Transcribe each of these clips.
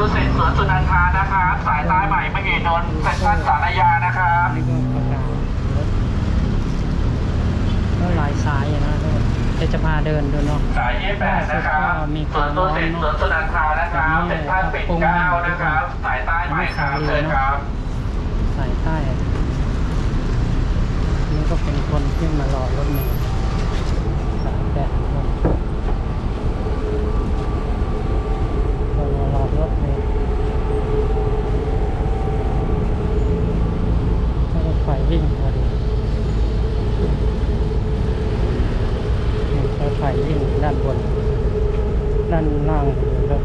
วนสุนันทานะครับ สายใต้ใหม่มหิดลเซ็นทรัลสารยานะครับอันนี้ก็ประกาศรถก็หลายสายอะนะทุกคนเดี๋ยวจะพาเดินดูเนาะ สายยี่แปดนะครับสวนตุสิตสวนสุนันทานะครับเซ็นทรัลปิ่นเกล้านะครับ สายใต้ใหม่ครับเชิญครับ สายใต้อะนี่ก็เป็นคนที่มารอรถเมล์สายแปด คนคนมารอรถเมล์ถ้ารถไฟวิ่งพอดีนี่รถไฟวิ่งด้านบน ด้านล่างรถ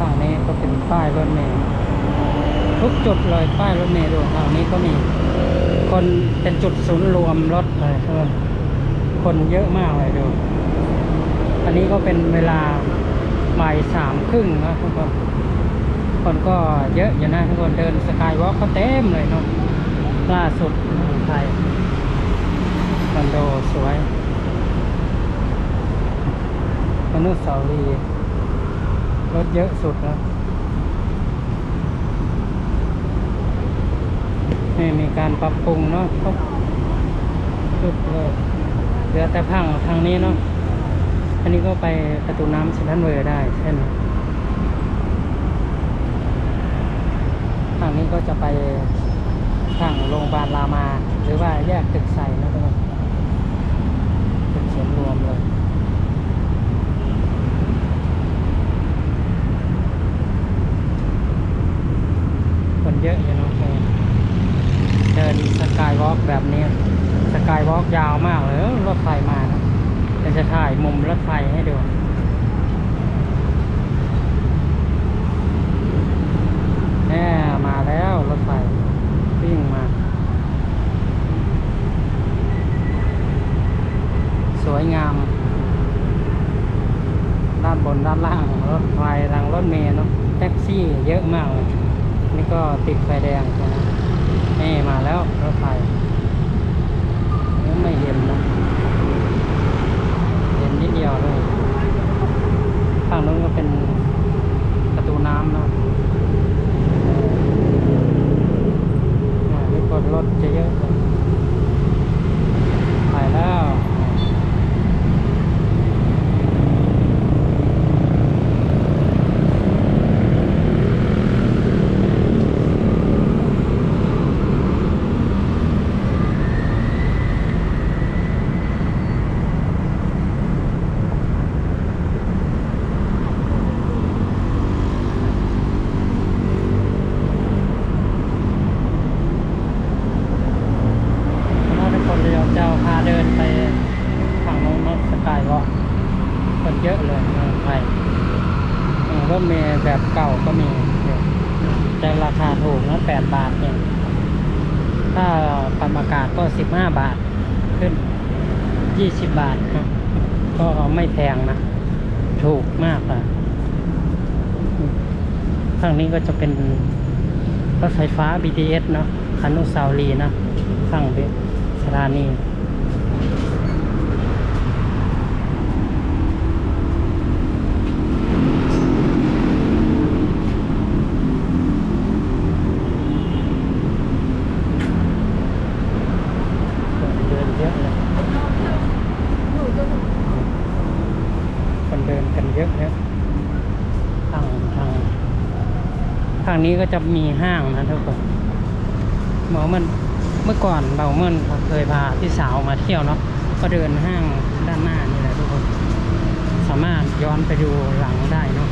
ฝั่งนี้ก็เป้ายรถเมล์ทุกจุดเลยป้ายรถเมล์ดูทางนี้ก็มีคนเป็นจุดศูนย์รวมรถเลยทุกคนเยอะมากเลยดู อันนี้ก็เป็นเวลาบ่ายสามครึ่งนะทุกคน คนก็เยอะอยู่นะทุกคนเดินสกายวอล์กก็เต็มเลยเนาะล่าสุดไทยคอนโดสวยอนุสาวรีย์รถเยอะสุดแล้ วนี่มีการปรับปรุงเนาะครบสุดเลยเหลือแต่พังทางนี้เนาะอันนี้ก็ไปประตูน้ำเซนทรัลเวอร์ได้ใช่ไหมทางนี้ก็จะไปทางโรงพยาบาลรามา หรือว่าแยกตึกใส่นะทุกคนตึกส่วนรวมเลย คนเยอะอยู่เนาะเดินสกายวอล์กแบบนี้สกายวอล์กยาวมาก เลยเออรถไฟมานะเดี๋ยวจะถ่ายมุมรถไฟให้ดูแน่มาแล้วรถไฟวิ่งมา สวยงาม ด้านบนด้านล่างรถไฟทางรถเมล์เนาะแท็กซี่เยอะมากเลยนี่ก็ติดไฟแดงใช่ไหมนี่มาแล้วรถไฟไม่เห็นนะ เห็นนิดเดียวยข้างนู้นก็เป็นประตูน้ำเนาะอ่านี่คนรถจะเยอะเลยไปแล้ว ถ้าทุกคนเดียวจะพาเดินไปฝั่งโน้นรถสกายวอล์กคนเยอะเลยเมืองไทยเออรถเมล์ แบบเก่าก็มีแต่ราคาถูกนะแปดบาทเองถ้าปรับอากาศก็สิบห้าบาทขึ้นยี่สิบบาทครับก็ไม่แพงนะ ถูกมากอะข้างนี้ก็จะเป็นรถไฟฟ้า BTS เนาะอนุสาวรีนะข้างเบสถานีเดินเยอะเลยคนเดินกันเยอะเนี่ยทางทางทางนี้ก็จะมีห้างนะทุกคนหมอมันเมื่อก่อนเราเมื่อเคยพาพี่สาวมาเที่ยวเนาะก็เดินห้างด้านหน้านี่แหละทุกคน สามารถย้อนไปดูหลังได้เนาะ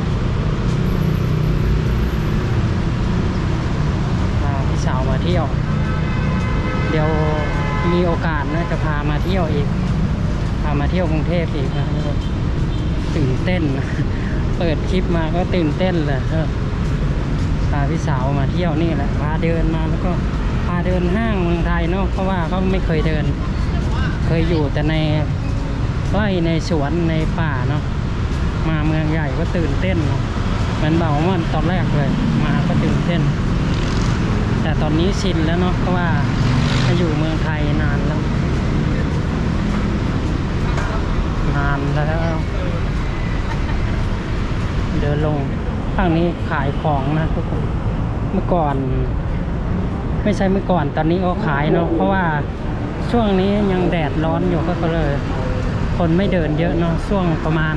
พาพี่สาวมาเที่ยว เดี๋ยวมีโอกาสนะจะพามาเที่ยวอีก พามาเที่ยวกรุงเทพอีกนะทุกคนตื่นเต้น เปิดคลิปมาก็ตื่นเต้นเลยเออพาพี่สาวมาเที่ยวนี่แหละพาเดินมาแล้วก็พาเดินห้างเมืองไทยเนาะเพราะว่าเขาไม่เคยเดิน เคยอยู่แต่ในไร่ในสวนในป่าเนาะมาเมืองใหญ่ก็ตื่นเต้นเนาะเหมันเบามันตอนแรกเลย มาก็ตื่นเต้น แต่ตอนนี้ชินแล้วเนาะเพราะว่ามาอยู่เมืองไทยนานแล้ว นานแล้ว เดินลง ข้างนี้ขายของนะทุกคนเมื่อก่อน ไม่ใช่เมื่อก่อนตอนนี้ก็ขายเนาะเพราะว่าช่วงนี้ยังแดดร้อนอยู่ก็เลย คนไม่เดินเยอะเนาะช่วงประมาณ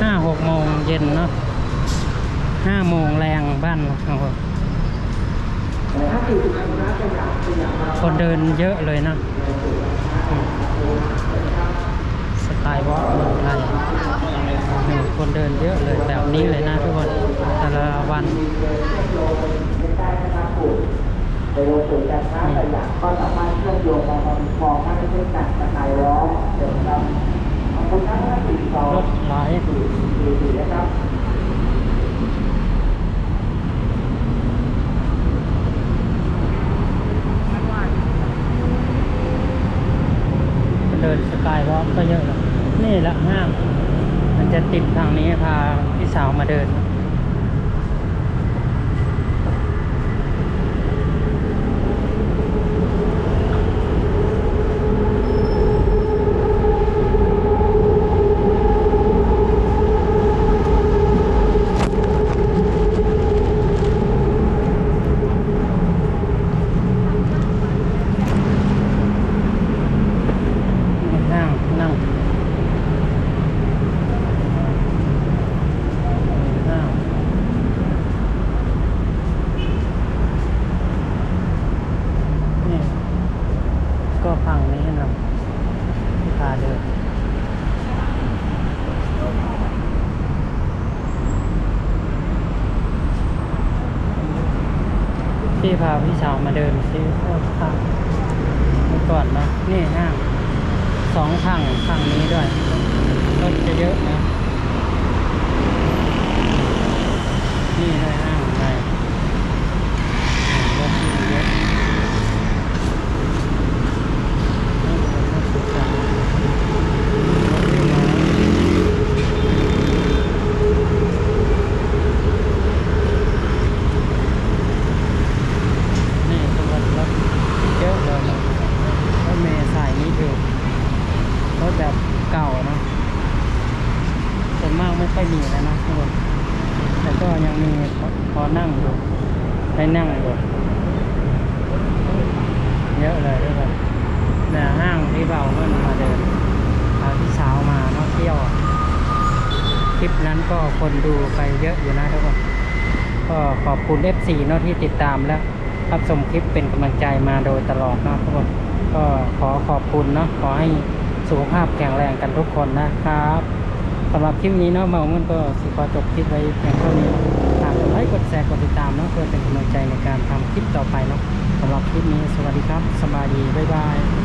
ห้าหกโมงเย็นเนาะห้าโมงแรงบ้านเราครับผมคนเดินเยอะเลยนะ ไตล์วอล์กเมืองไทยคนเดินเยอะเลยแบบนี้เลยนะทุกคนแต่ละวันโดยสื่อการค้าขยะก็สามารถเชื่อมโยงมาทำฟองให้เช่นกันกับนายร้องเดิมครับขอบคุณทั้งห้าสี่องรถหลายสี่สี่สี่นะครับเดินสกายวอล์กก็เยอะแล้ว นี่แหละห้าง มันจะติดทางนี้พาพี่สาวมาเดิน นั่งนั่งนั่งนี่ก็ฝั่งนี้นะที่พาเดินที่ พาพี่สาวมาเดินที่พวกข้างเมื่อก่อนนะนี่ห้างสองข้างข้างนี้ด้วยรถจะเยอะนะนี่เลยฮะงไปรถเยอะรถสุดจัดรถวิ่งมานี่ทุกคนรถเยอะเลยนะรถเมย์สายนี้อยู่ รถแบบเก่านะส่วนมากไม่ค่อยมีแล้วนะทุกคนแต่ก็ยังมีพอพอนั่งอยู่ ได้นั่งอยู่เยอะเลยด้วยกันเนี่ห้างที่เบาเพิ่นมาเดินพาพี่สาวมาเนาะเที่ยว คลิปนั้นก็คนดูไปเยอะอยู่นะทุกคนก็ขอบคุณ F4 เนาะที่ติดตามและรับชมคลิปเป็นกำลังใจมาโดยตลอดนะทุกคนก็ขอขอบคุณเนาะขอให้สุขภาพแข็งแรงกันทุกคนนะครับสำหรับคลิปนี้เนาะเมาเงินก็สิขอจบคลิปไว้เพียงเท่านี้ ค์กดแชร์กดติดตามเนาะเพื่อเป็นกำลังใจในการทำคลิปต่อไปเนาะสำหรับคลิปนี้สวัสดีครับสบายดีบ๊ายบาย